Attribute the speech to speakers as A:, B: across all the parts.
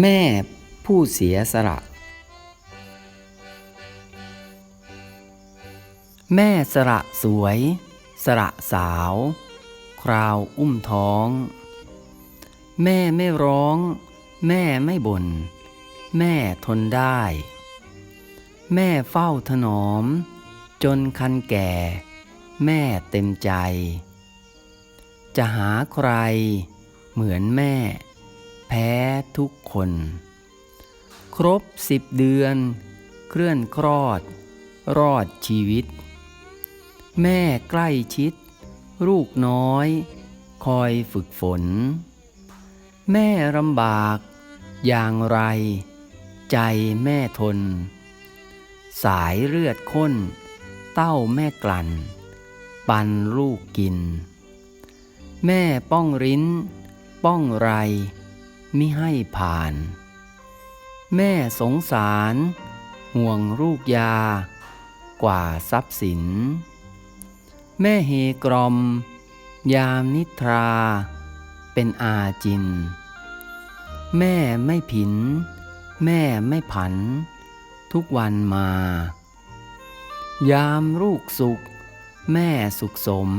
A: แม่ผู้เสียสละ แม่สระสวยสระสาว คราวอุ้มท้อง แม่ไม่ร้อง แม่ไม่บน่น แม่ทนได้ แม่เฝ้าถนอม จนคันแก่ แม่เต็มใจ จะหาใคร เหมือนแม่ แพ้ทุกคน ครบสิบเดือน เคลื่อนคลอด รอดชีวิต แม่ใกล้ชิด ลูกน้อย คอยฝึกฝน แม่ลำบาก อย่างไร ใจแม่ทน สายเลือดข้น เต้าแม่กลั่น ปันลูกกิน แม่ป้องริ้น ป้องไร มิให้ผ่าน แม่สงสาร ห่วงลูกยา กว่าทรัพย์สิน แม่เฮกรอมยามนิทรา เป็นอาจิน แม่ไม่ผิน แม่ไม่ผัน ทุกวันมา ยามลูกสุข แม่สุขสม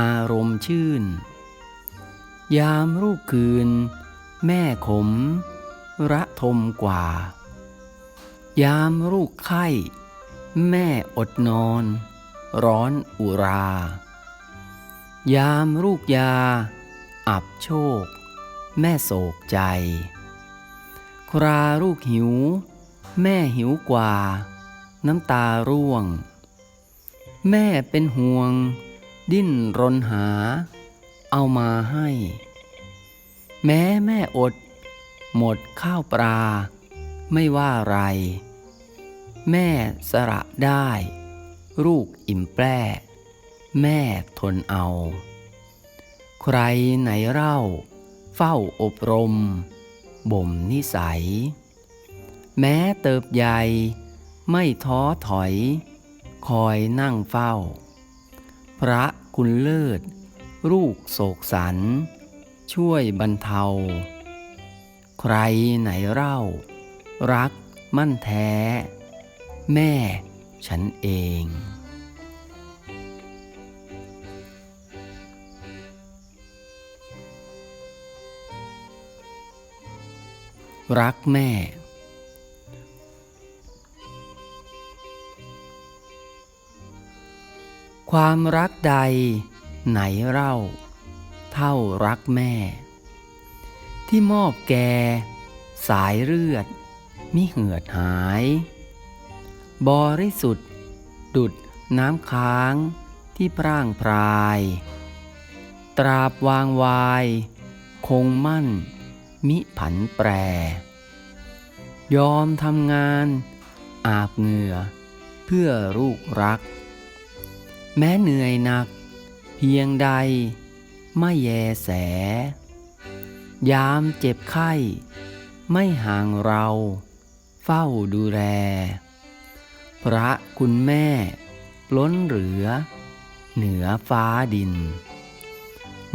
A: อารมณ์ชื่น ยามลูกคืน แม่ขม ระทมกว่า ยามลูกไข้ แม่อดนอน ร้อนอุรา ยามลูกยา อับโชค แม่โศกใจ คราลูกหิว แม่หิวกว่า น้ำตาร่วง แม่เป็นห่วง ดิ้นรนหา เอามาให้ แม้แม่อด หมดข้าวปลา ไม่ว่าไร แม่สระได้ ลูกอิ่มแปร่แม่ทนเอา ใครไหนเล่า เฝ้าอบรม บ่มนิสัย แม้เติบใหญ่ไม่ท้อถอย คอยนั่งเฝ้า พระคุณเลิศ ลูกโศกสัน ช่วยบรรเทา ใครไหนเล่า รักมั่นแท้ แม่ฉันเองรักแม่ ความรักใดไหนเล่า เท่ารักแม่ ที่มอบแก สายเลือด มิเหือดหาย บริสุทธิ์ ดุดน้ำค้างที่พร่างพราย ตราบวางวาย คงมั่น มิผันแปร ยอมทำงาน อาบเหงื่อ เพื่อลูกรัก แม้เหนื่อยหนัก เพียงใด ไม่แยแส ยามเจ็บไข้ ไม่ห่างเรา เฝ้าดูแล พระคุณแม่ ล้นเหลือ เหนือฟ้าดิน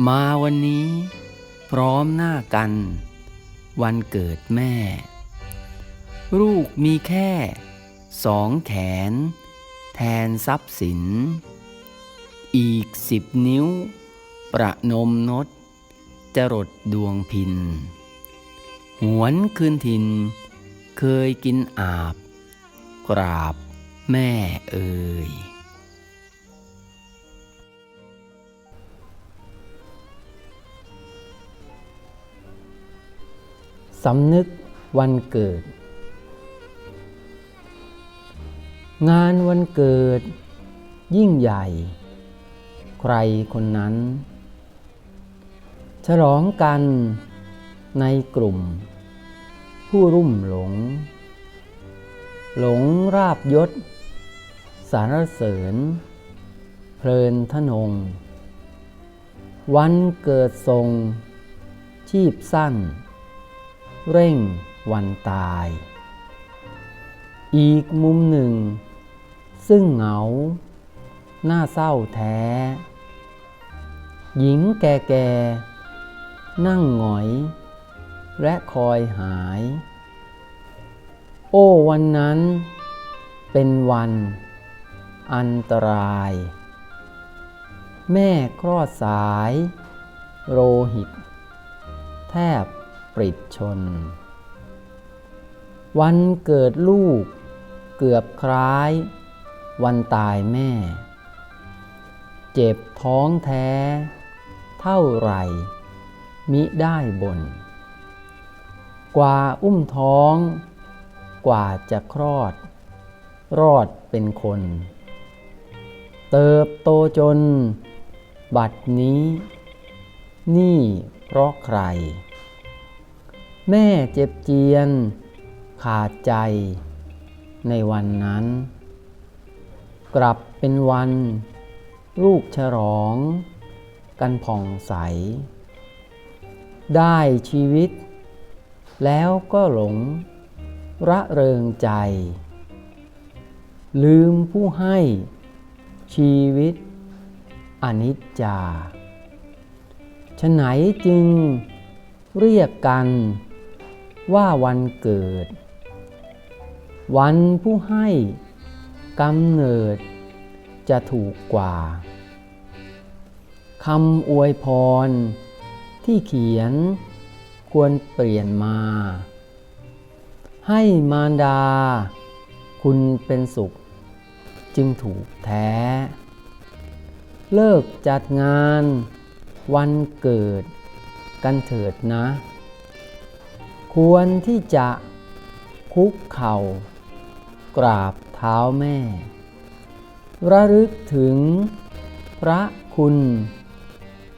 A: มาวันนี้ พร้อมหน้ากัน วันเกิดแม่ ลูกมีแค่สองแขน แทนทรัพย์สิน อีกสิบนิ้ว ประนมนดจรดดวงพิน หวนคืนทินเคยกินอาบ กราบแม่เอ่ยสำนึกวันเกิด งานวันเกิดยิ่งใหญ่ ใครคนนั้น ฉลองกันในกลุ่ม ผู้รุ่มหลง หลงราบยศ สารเสริญ เพลินทนง วันเกิดทรง ชีพสั้น เร่งวันตาย อีกมุมหนึ่ง ซึ่งเหงา หน้าเศร้าแท้ หญิงแก่ๆ นั่งหงอย และคอยหาย โอ้วันนั้น เป็นวัน อันตราย แม่คลอดสาย โรหิต แทบปริดชน วันเกิดลูก เกือบคล้าย วันตายแม่ เจ็บท้องแท้ เท่าไหร่ มิได้บน กว่าอุ้มท้อง กว่าจะคลอด รอดเป็นคน เติบโตจน บัดนี้ นี่เพราะใคร แม่เจ็บเจียน ขาดใจ ในวันนั้น กลับเป็นวัน ลูกฉลอง กันผ่องใส ได้ชีวิต แล้วก็หลงระเริงใจ ลืมผู้ให้ชีวิตอนิจจาฉะไหนจึงเรียกกันว่าวันเกิด วันผู้ให้กำเนิดจะถูกกว่าคำอวยพร ที่เขียนควรเปลี่ยนมา ให้มารดา คุณเป็นสุข จึงถูกแท้ เลิกจัดงาน วันเกิด กันเถิดนะ ควรที่จะคุกเข่า กราบเท้าแม่ ระลึกถึงพระคุณ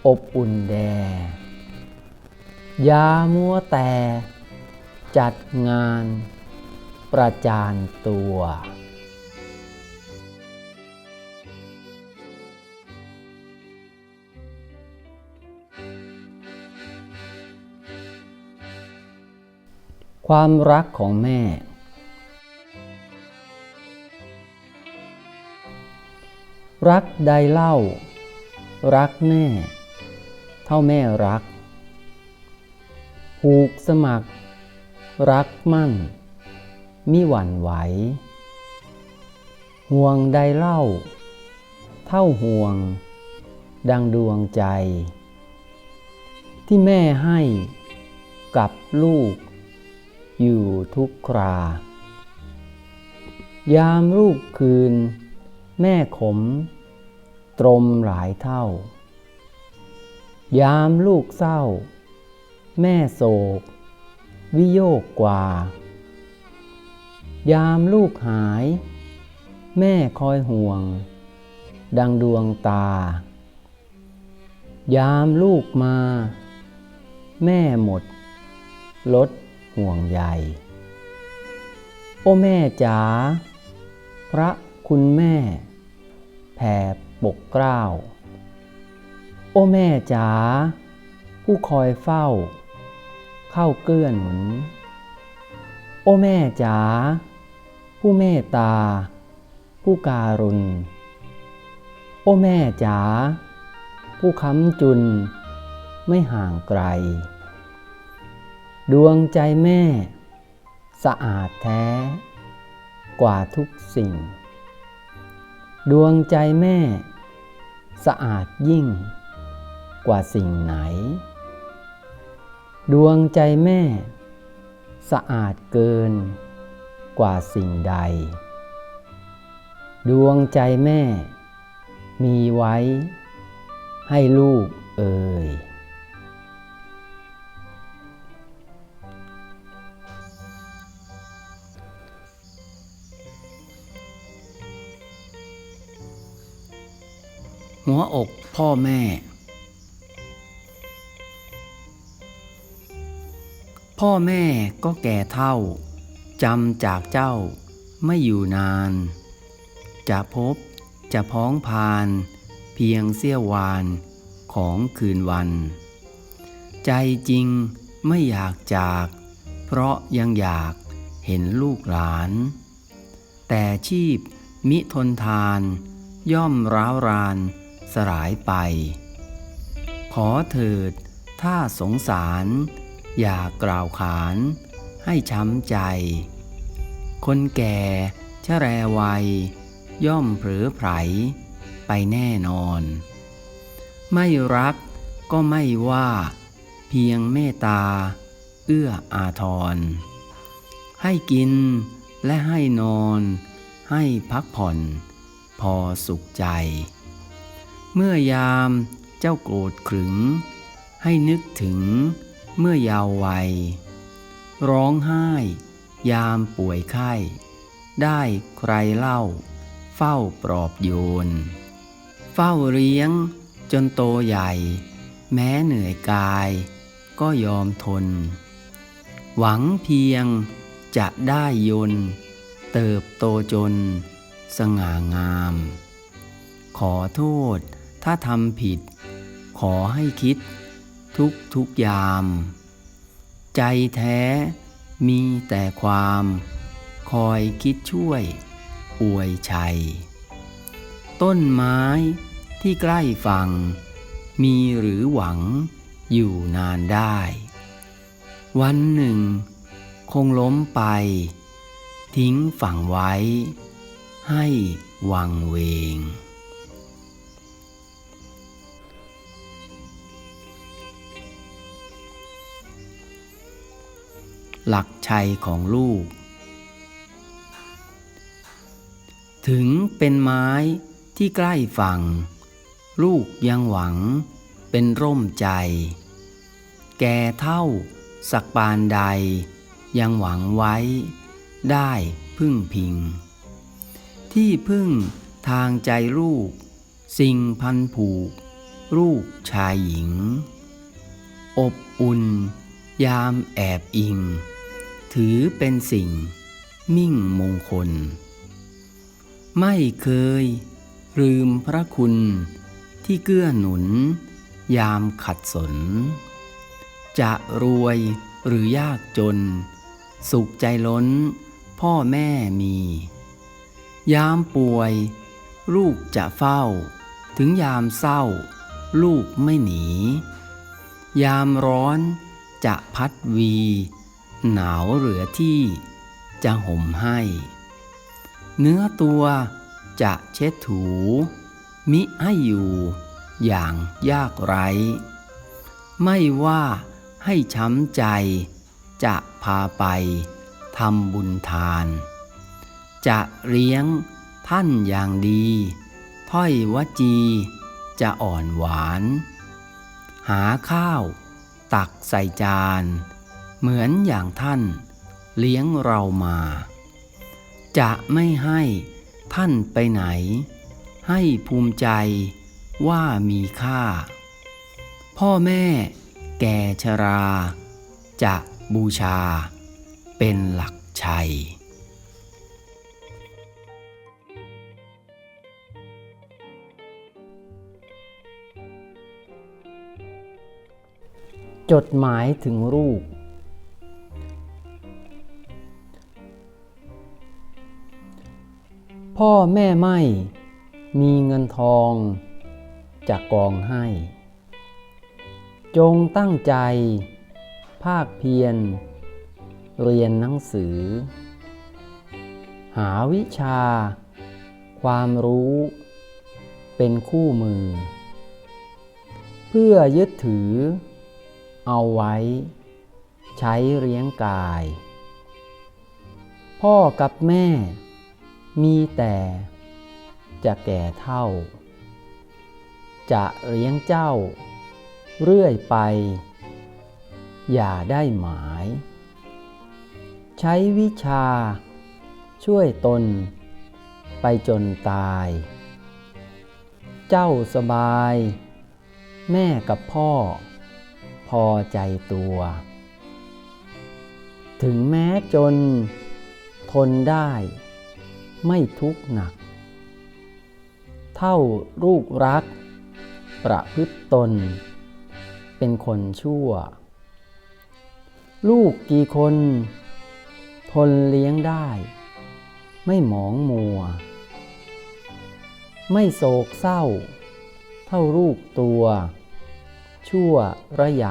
A: อบอุ่นแด ย่ามัวแต่จัดงานประจานตัว ความรักของแม่ รักใดเล่า รักแม่ เท่าแม่รัก ผูกสมัคร รักมั่น มิหวั่นไหว ห่วงใดเล่า เท่าห่วง ดังดวงใจ ที่แม่ให้กับลูก อยู่ทุกครา ยามลูกคืน แม่ขม ตรมหลายเท่า ยามลูกเศร้า แม่โศก วิโยกกว่า ยามลูกหาย แม่คอยห่วง ดังดวงตา ยามลูกมา แม่หมด ลดห่วงใยโอ้แม่จ๋าพระคุณแม่แผ่ปกเกล้า โอ้แม่จ๋าผู้คอยเฝ้า เข้าเกื้อนหนุน โอ้แม่จ๋าผู้เมตตา ผู้การุณ โอ้แม่จ๋าผู้ค้ำจุน ไม่ห่างไกล ดวงใจแม่ สะอาดแท้ กว่าทุกสิ่ง ดวงใจแม่ สะอาดยิ่ง กว่าสิ่งไหน ดวงใจแม่ สะอาดเกินกว่าสิ่งใด ดวงใจแม่ มีไว้ ให้ลูกเอ่ยหัวอกพ่อแม่ พ่อแม่ก็แก่เท่าจำจากเจ้าไม่อยู่นาน จะพบจะพ้องพาน เพียงเสี้ยววานของคืนวัน ใจจริงไม่อยากจาก เพราะยังอยากเห็นลูกหลาน แต่ชีพมิทนทาน ย่อมร้าวรานสลายไป ขอเถิดถ้าสงสาร อย่ากล่าวขานให้ช้ำใจ คนแก่ชะแรวัย ย่อมเผลอไผลไปแน่นอน ไม่รักก็ไม่ว่า เพียงเมตตา เอื้ออาทร ให้กินและให้นอน ให้พักผ่อน พอสุขใจ เมื่อยามเจ้าโกรธขึง ให้นึกถึง เมื่อยาววัย ร้องไห้ ยามป่วยไข้ ได้ใครเล่า เฝ้าปลอบโยน เฝ้าเลี้ยงจนโตใหญ่ แม้เหนื่อยกาย ก็ยอมทน หวังเพียงจะได้ยน เติบโตจน สง่างาม ขอโทษถ้าทำผิด ขอให้คิด ทุกทุกยาม ใจแท้มีแต่ความ คอยคิดช่วย อวยชัย ต้นไม้ที่ใกล้ฝั่ง มีหรือหวังอยู่นานได้ วันหนึ่ง คงล้มไป ทิ้งฝั่งไว้ ให้วังเวง หลักชัยของลูก ถึงเป็นไม้ที่ใกล้ฝั่ง ลูกยังหวังเป็นร่มใจ แก่เท่าสักปานใด ยังหวังไว้ ได้พึ่งพิง ที่พึ่งทางใจลูก สิ่งพันผูก ลูกชายหญิง อบอุ่นยามแอบอิง ถือเป็นสิ่ง มิ่งมงคล ไม่เคย ลืมพระคุณที่เกื้อหนุน ยามขัดสน จะรวยหรือยากจน สุขใจล้น พ่อแม่มี ยามป่วย ลูกจะเฝ้า ถึงยามเศร้า ลูกไม่หนี ยามร้อนจะพัดวี หนาวเหลือที่จะห่มให้ เนื้อตัวจะเช็ดถู มิให้อยู่อย่างยากไร้ไม่ว่าให้ช้ำใจจะพาไปทำบุญทาน จะเลี้ยงท่านอย่างดี ถ้อยวจีจะอ่อนหวาน หาข้าว ตักใส่จาน เหมือนอย่างท่านเลี้ยงเรามา จะไม่ให้ท่านไปไหน ให้ภูมิใจว่ามีค่า พ่อแม่แก่ชรา จะบูชา เป็นหลักชัยจดหมายถึงลูก พ่อแม่ไม่ มีเงินทองจะกองให้ จงตั้งใจ ภาคเพียร เรียนหนังสือ หาวิชา ความรู้ เป็นคู่มือ เพื่อยึดถือ เอาไว้ ใช้เลี้ยงกาย พ่อกับแม่ มีแต่จะแก่เท่า จะเลี้ยงเจ้า เรื่อยไป อย่าได้หมาย ใช้วิชา ช่วยตน ไปจนตาย เจ้าสบาย แม่กับพ่อ พอใจตัว ถึงแม้จนทนได้ ไม่ทุกข์หนัก เท่าลูกรัก ประพฤติตน เป็นคนชั่ว ลูกกี่คน ทนเลี้ยงได้ ไม่หมองมัว ไม่โศกเศร้า เท่าลูกตัว ชั่วระย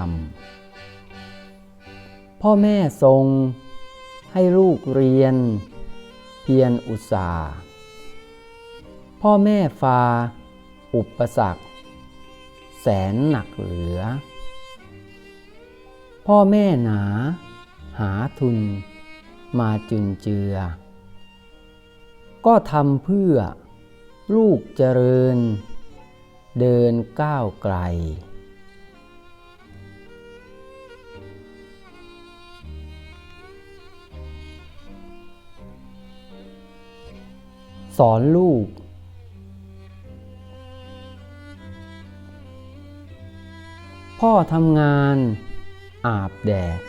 A: ำ พ่อแม่ทรงให้ลูกเรียน พียรอุตสาห์พ่อแม่ฟา อุปสรรค แสนหนักเหลือ พ่อแม่หนา หาทุน มาจุนเจือ ก็ทำเพื่อลูกเจริญ เดินก้าวไกล สอนลูก พ่อทำงานอาบแดด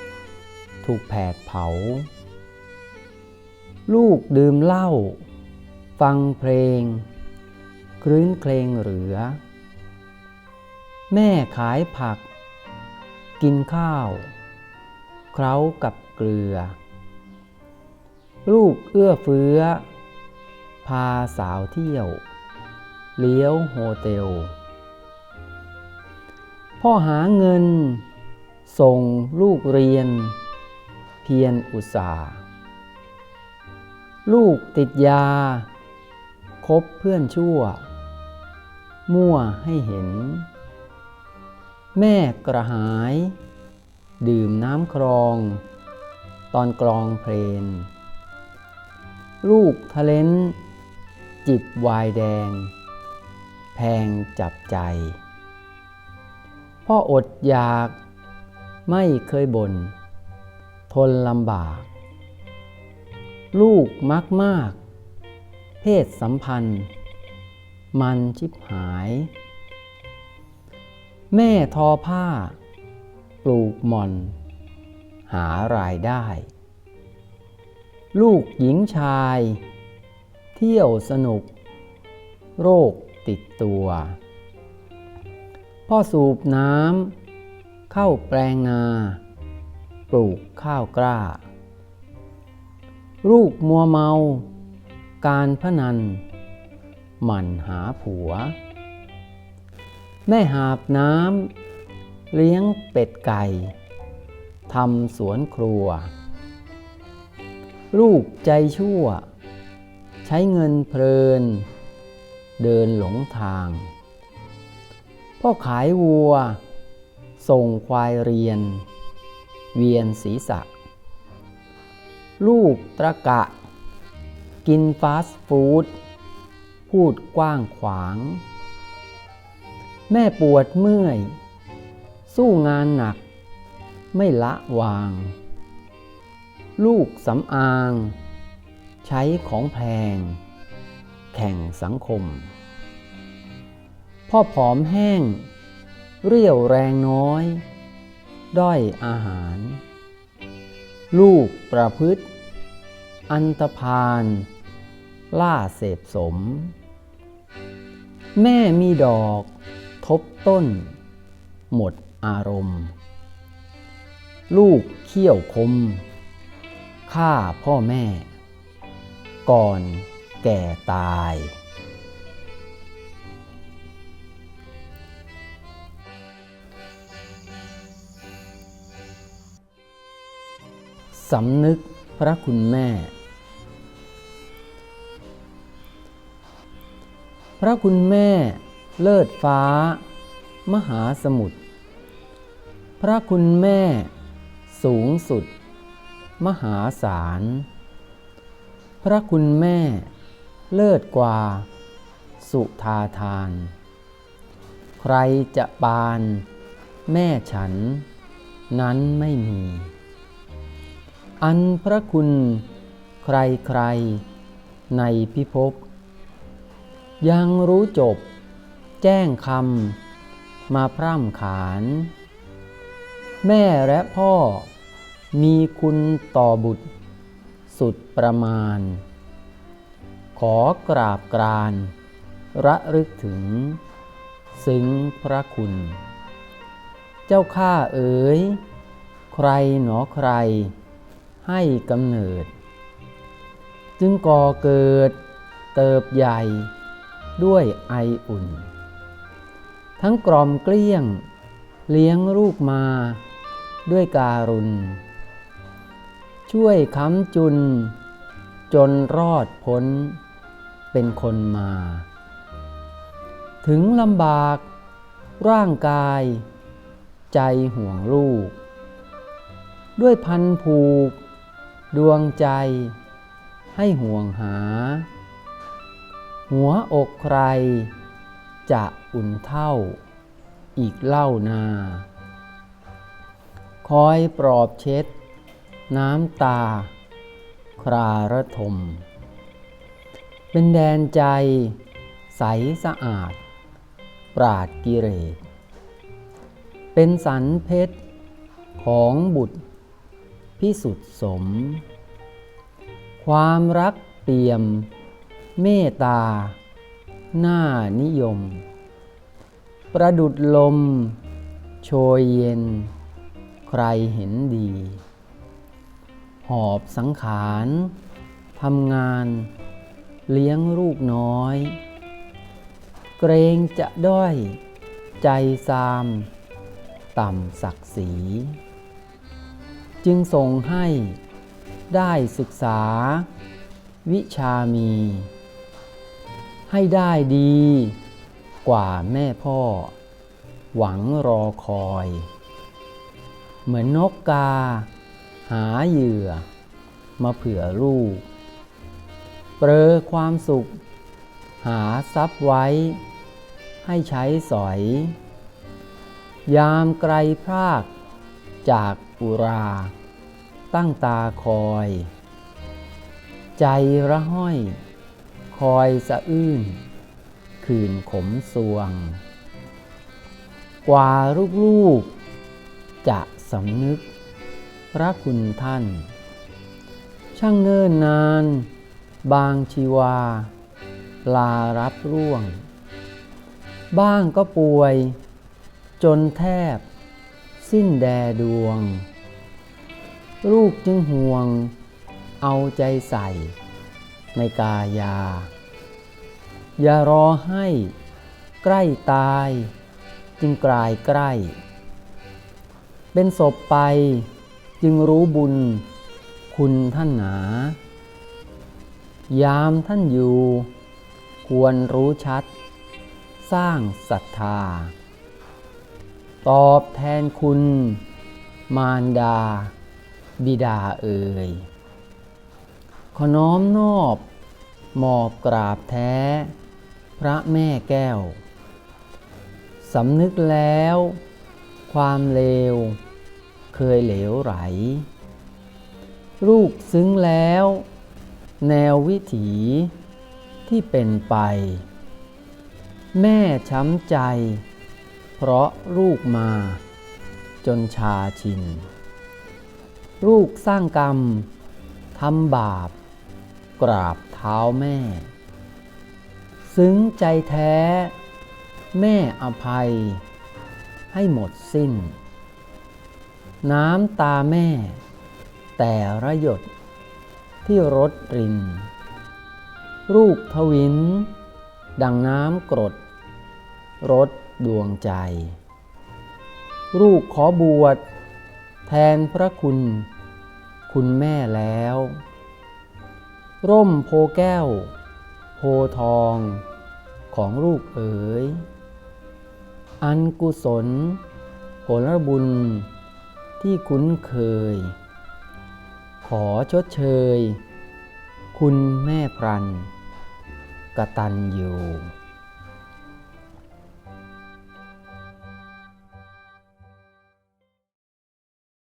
A: ถูกแผดเผา ลูกดื่มเหล้า ฟังเพลง ครื้นเคลงเหลือ แม่ขายผัก กินข้าว เคล้ากับเกลือ ลูกเอื้อเฟื้อ พาสาวเที่ยว เลี้ยวโฮเทล พ่อหาเงิน ส่งลูกเรียน เพียรอุตสาลูกติดยา คบเพื่อนชั่ว มั่วให้เห็น แม่กระหาย ดื่มน้ำครอง ตอนกลองเพลนลูกทะเลน จิบวายแดง แพงจับใจ พ่ออดอยากไม่เคยบน่นทนลำบาก ลูกมักมาก เพศสัมพันธ์ มันชิบหาย แม่ทอผ้า ปลูกหม่อน หารายได้ ลูกหญิงชาย เที่ยวสนุก โรคติดตัว พ่อสูบน้ำเข้าแปลงนา ปลูกข้าวกล้า ลูกมัวเมา การพนัน หมั่นหาผัว แม่หาบน้ำเลี้ยงเป็ดไก่ทำสวนครัว ลูกใจชั่ว ใช้เงินเพลิน เดินหลงทาง พ่อขายวัว ส่งควายเรียน เวียนศีรษะ ลูกตระกะ กินฟาสต์ฟู้ดพูดกว้างขวาง แม่ปวดเมื่อย สู้งานหนัก ไม่ละวาง ลูกสำอาง ใช้ของแพง แข่งสังคม พ่อผอมแห้ง เรี่ยวแรงน้อย ด้อยอาหาร ลูกประพฤติ อันตพาลล่าเสพสม แม่มีดอก ทบต้น หมดอารมณ์ ลูกเขี้ยวคมฆ่าพ่อแม่ ก่อนแก่ตาย สำนึกพระคุณแม่ พระคุณแม่เลิศฟ้า มหาสมุทร พระคุณแม่สูงสุด มหาศาล ระคุณแม่เลิศกว่า สุธาทาน ใครจะปานแม่ฉัน นั้นไม่มี อันพระคุณใครใครในพิภพยังรู้จบ แจ้งคำมาพร่ำขาน แม่และพ่อมีคุณต่อบุตร สุดประมาณ ขอกราบกราน ระลึกถึง ซึ้งพระคุณ เจ้าข้าเอ๋ย ใครหนอใคร ให้กำเนิด จึงก่อเกิดเติบใหญ่ด้วยไออุ่น ทั้งกรอมเกลี้ยง เลี้ยงลูกมาด้วยการุณ ช่วยค้ำจุน จนรอดพ้น เป็นคนมา ถึงลำบาก ร่างกาย ใจห่วงลูก ด้วยพันผูก ดวงใจ ให้ห่วงหา หัวอกใคร จะอุ่นเท่า อีกเล่านา คอยปลอบเช็ด น้ำตา คราระทม เป็นแดนใจ ใสสะอาด ปราดกิเลสเป็นสันเพชร ของบุตร พิสุทธิสม ความรักเปี่ยม เมตตา หน้านิยม ประดุดลม โชยเย็น ใครเห็นดี หอบสังขารทำงาน เลี้ยงลูกน้อย เกรงจะด้อย ใจซาม ต่ำศักดิ์ศรีจึงส่งให้ได้ศึกษา วิชามี ให้ได้ดีกว่าแม่พ่อ หวังรอคอย เหมือนนกกา หาเหยื่อ มาเผื่อลูก เปรอความสุข หาทรัพย์ไว้ ให้ใช้สอย ยามไกลพราก จากอุรา ตั้งตาคอย ใจระห้อย คอยสะอื้น คืนขมสวง กว่าลูกๆจะสำนึก ระคุณท่าน ช่างเนิ่นนาน บางชีวา ลารับร่วง บ้างก็ป่วย จนแทบ สิ้นแดดวง ลูกจึงห่วง เอาใจใส่ ในกายา อย่ารอให้ใกล้ตาย จึงกลายใกล้เป็นศพไป จึงรู้บุญคุณท่านหนา ยามท่านอยู่ ควรรู้ชัด สร้างศรัทธา ตอบแทนคุณ มารดา บิดาเอ่ยขอน้อมนอบหมอบกราบแท้ พระแม่แก้ว สำนึกแล้ว ความเลว เคยเหลวไหล ลูกซึ้งแล้ว แนววิถีที่เป็นไป แม่ช้ำใจ เพราะลูกมา จนชาชิน ลูกสร้างกรรมทำบาป กราบเท้าแม่ ซึ้งใจแท้ แม่อภัย ให้หมดสิ้น น้ำตาแม่ แต่ระหยดที่รดรินลูกทวิน ดังน้ำกรดรดดวงใจ ลูกขอบวช แทนพระคุณ คุณแม่แล้ว ร่มโพแก้ว โพทองของลูกเอ๋ย อันกุศลผลบุญ ที่คุ้นเคย ขอชดเชย คุณแม่พรันกระตันอยู่